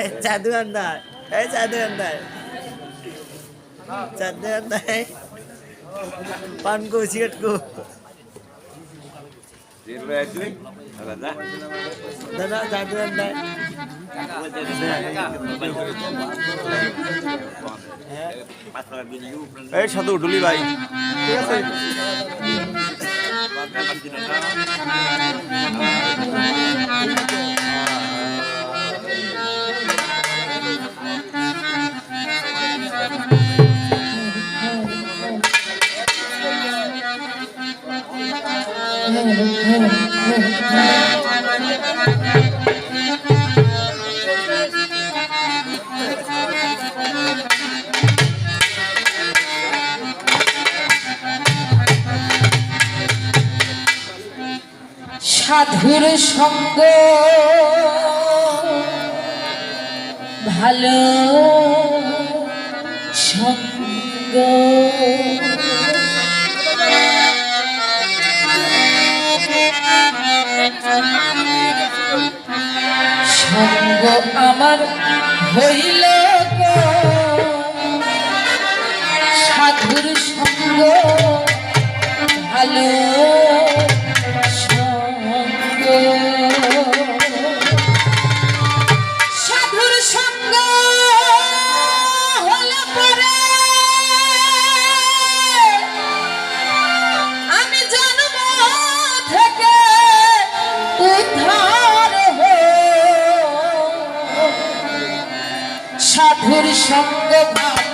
এই চাদু আন্দার এই চাদু আন্দার চাদু আন্দার পান কো সিগারেট কো। দাদা চাদু আন্দার এই সাধু ডুলি ভাই। ঠিক আছে। সাধুর সঙ্গ ভালো সঙ্গ। সঙ্গ আমার হইল সাধুর সঙ্গ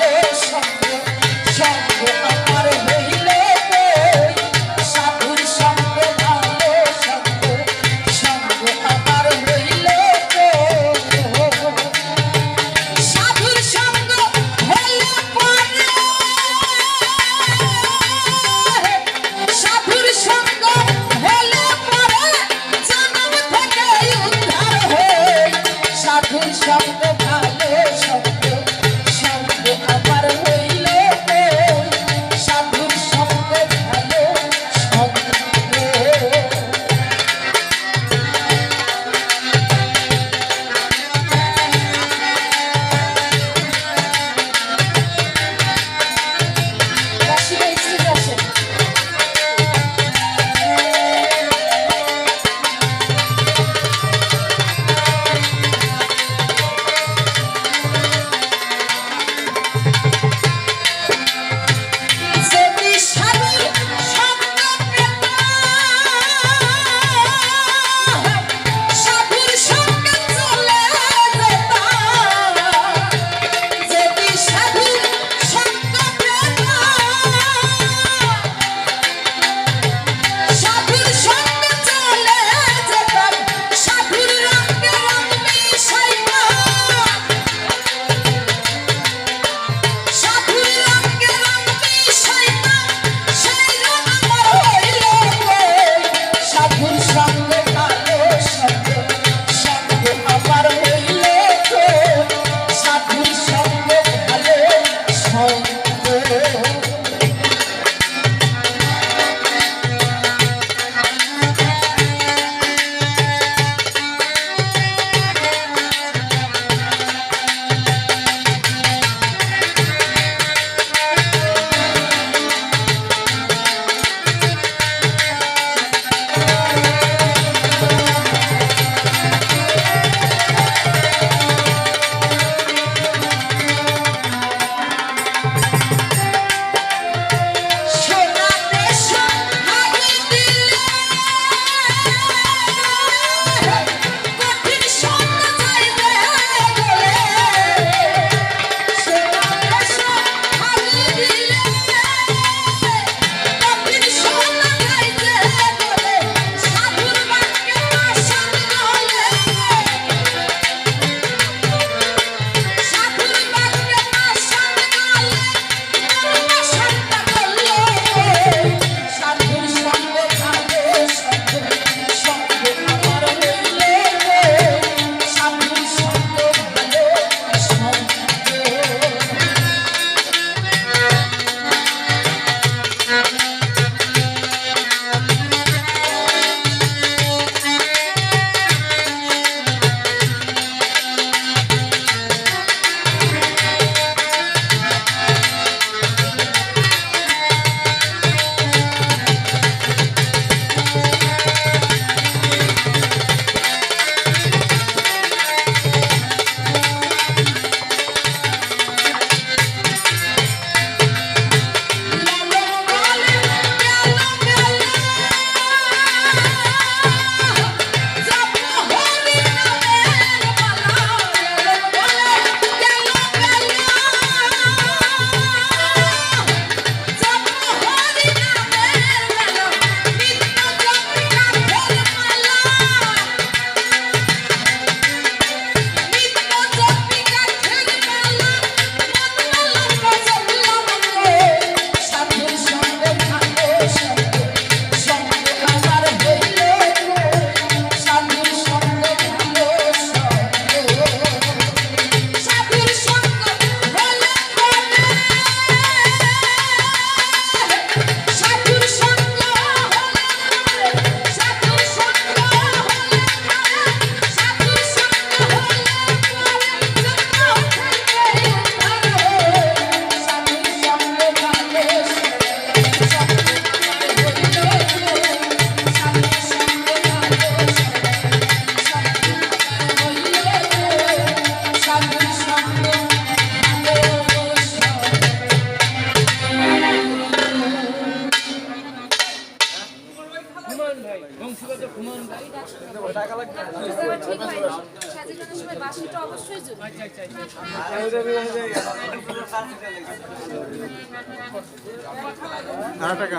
আর টাকা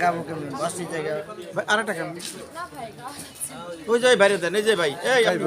কামু কেমন বসি জায়গা আর টাকা ওই যাই বাইরে দেন এই যে ভাই এই গাইবো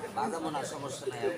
গাইবো গাইবো সমস্যা নাই